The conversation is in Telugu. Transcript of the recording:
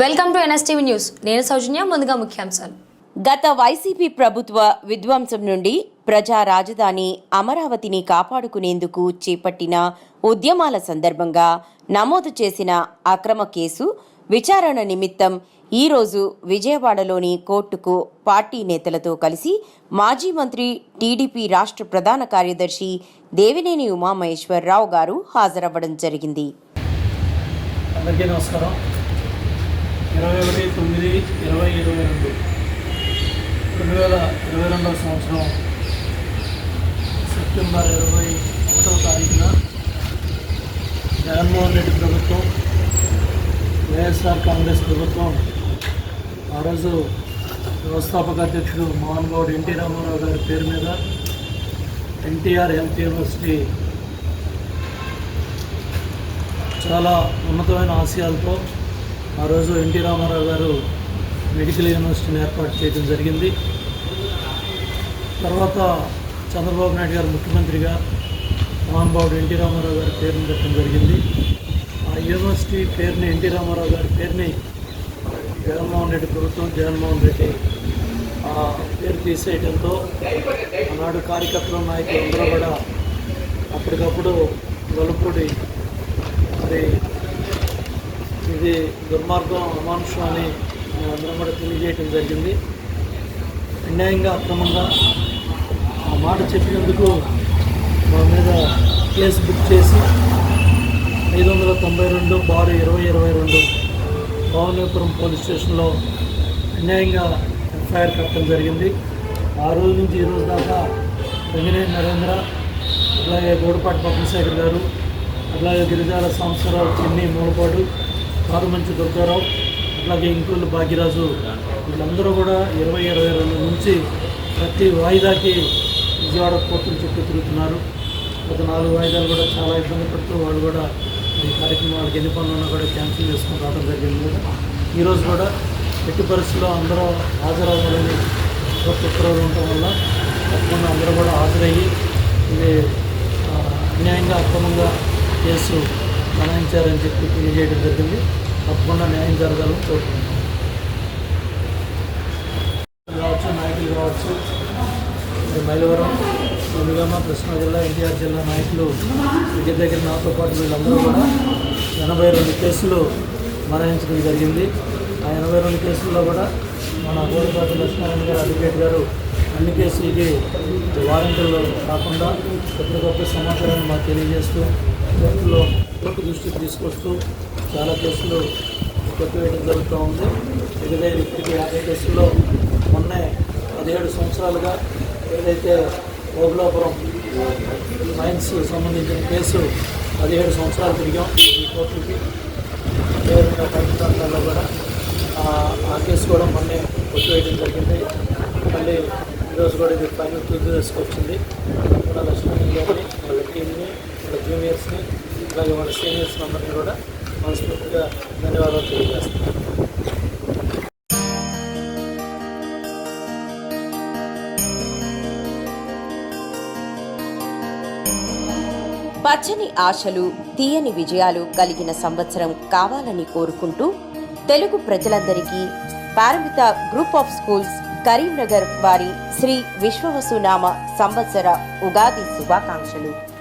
Welcome to NSTV news. నేను సౌజన్య ముందుగా ముఖ్యాంశాలు. గత వైసీపీ ప్రభుత్వ విధ్వంసం నుండి ప్రజా రాజధాని అమరావతిని కాపాడుకునేందుకు చేపట్టిన ఉద్యమాల సందర్భంగా నమోదు చేసిన అక్రమ కేసు విచారణ నిమిత్తం ఈరోజు విజయవాడలోని కోర్టుకు పార్టీ నేతలతో కలిసి మాజీ మంత్రి టీడీపీ రాష్ట్ర ప్రధాన కార్యదర్శి దేవినేని ఉమామహేశ్వరరావు గారు హాజరవ్వడం జరిగింది. అందరికీ నమస్కారం. ఒకటి తొమ్మిది ఇరవై ఇరవై రెండు. రెండు వేల ఇరవై రెండవ సంవత్సరం సెప్టెంబర్ ఇరవై ఒకటవ తారీఖున జగన్మోహన్ రెడ్డి ప్రభుత్వం వైఎస్ఆర్ కాంగ్రెస్ ప్రభుత్వం ఆ రోజు వ్యవస్థాపక అధ్యక్షుడు మోహన్ గౌడ్ ఎన్టీ రామారావు గారి పేరు మీద ఎన్టీఆర్ హెల్త్ యూనివర్సిటీ చాలా ఉన్నతమైన ఆశయాలతో ఆ రోజు ఎన్టీ రామారావు గారు మెడికల్ యూనివర్సిటీని ఏర్పాటు చేయడం జరిగింది. తర్వాత చంద్రబాబు నాయుడు గారు ముఖ్యమంత్రిగా మహానుభావుడు ఎన్టీ రామారావు గారి పేరుని పెట్టడం జరిగింది. ఆ యూనివర్సిటీ పేరుని ఎన్టీ రామారావు గారి పేరుని జగన్మోహన్ రెడ్డి ప్రభుత్వం జగన్మోహన్ రెడ్డి ఆ పేరు తీసేయడంతో ఆనాడు కార్యకర్తలు నాయకులు అందరూ కూడా అప్పటికప్పుడు గొల్లపూడి మరి ఇది దుర్మార్గం అమానుషం అని అందరం కూడా తెలియజేయడం జరిగింది. అన్యాయంగా అక్రమంగా ఆ మాట చెప్పినందుకు మా మీద కేసు బుక్ చేసి ఐదు వందల తొంభై రెండు బారు ఇరవై ఇరవై రెండు భవనపురం పోలీస్ స్టేషన్లో అన్యాయంగా ఎఫ్ఐఆర్ కట్టడం జరిగింది. ఆ రోజు నుంచి ఈరోజు రోజు దాకా వెంకనేని నరేంద్ర అలాగే గోడపాటి పద్మశేఖర్ గారు అలాగే గిరిజాల సంవత్సరాలు చెన్ని మూలపాడు కారుమంచి దుర్గారావు అట్లాగే ఇంకులు భాగ్యరాజు. వీళ్ళందరూ కూడా ఇరవై ఇరవై రెండు నుంచి ప్రతి వాయిదాకి విజయవాడ కోర్టుల చుట్టూ తిరుగుతున్నారు. గత నాలుగు వాయిదాలు కూడా చాలా ఇబ్బంది పడుతూ వాళ్ళు కూడా ఈ కార్యక్రమం వాళ్ళకి ఎన్ని పనులు ఉన్నా కూడా క్యాన్సిల్ చేసుకుని రావడం జరిగింది. ఈరోజు కూడా ఎట్టి పరిస్థితుల్లో అందరూ హాజరవ్వాలని కోర్టు ఉత్తర్వులు ఉండటం వల్ల తప్పకుండా అందరూ కూడా హాజరయ్యి ఇది అన్యాయంగా అక్రమంగా కేసు బనాయించారని చెప్పి తెలియజేయడం జరిగింది. తప్పకుండా న్యాయం జరగాలని కోరుకుంటున్నాం. కావచ్చు నాయకులు కావచ్చు మైలవరం ముందుగామ కృష్ణా జిల్లా ఎన్టీఆర్ జిల్లా నాయకులు దగ్గర దగ్గర నాతో పాటు వీళ్ళందరూ కూడా ఎనభై రెండు కేసులు మరణించడం జరిగింది. ఆ ఎనభై రెండు కేసుల్లో కూడా మన గోడిపాటి లక్ష్మీనారాయణ గారు అడ్వకేట్ గారు అన్ని వారంటీలు కాకుండా ఎప్పటికప్పుడు సమాచారాన్ని మాకు తెలియజేస్తూ కోర్టులో కోర్టు దృష్టికి తీసుకొస్తూ చాలా కేసులు కొట్టివేయడం జరుగుతూ ఉంది. ఇరవై ఇప్పటికీ యాభై కేసుల్లో మొన్నే పదిహేడు సంవత్సరాలుగా ఏదైతే ఓబులాపురం మైన్స్ సంబంధించిన కేసు పదిహేడు సంవత్సరాలు తిరిగాం ఈ కోర్టుకి. అదేవిధంగా బయట ప్రాంతాల్లో కూడా ఆ- ఆ కేసు కూడా మొన్నే కొట్టివేయడం జరిగింది. మళ్ళీ ఈరోజు కూడా ఇది ఫైనల్ తుది తీసుకొచ్చింది కూడా లక్ష్మణ్ గారిని వాళ్ళ టీంని వాళ్ళ జూనియర్స్ని అలాగే వాళ్ళ సీనియర్స్ అందరినీ కూడా మనస్ఫూర్తిగా ధన్యవాదాలు తెలియజేస్తున్నాను. పచ్చని ఆశలు తీయని విజయాలు కలిగిన సంవత్సరం కావాలని కోరుకుంటూ తెలుగు ప్రజలందరికీ Paramita group of schools Karimnagar వారి శ్రీ విశ్వవసునామ సంవత్సర ఉగాది శుభాకాంక్షలు.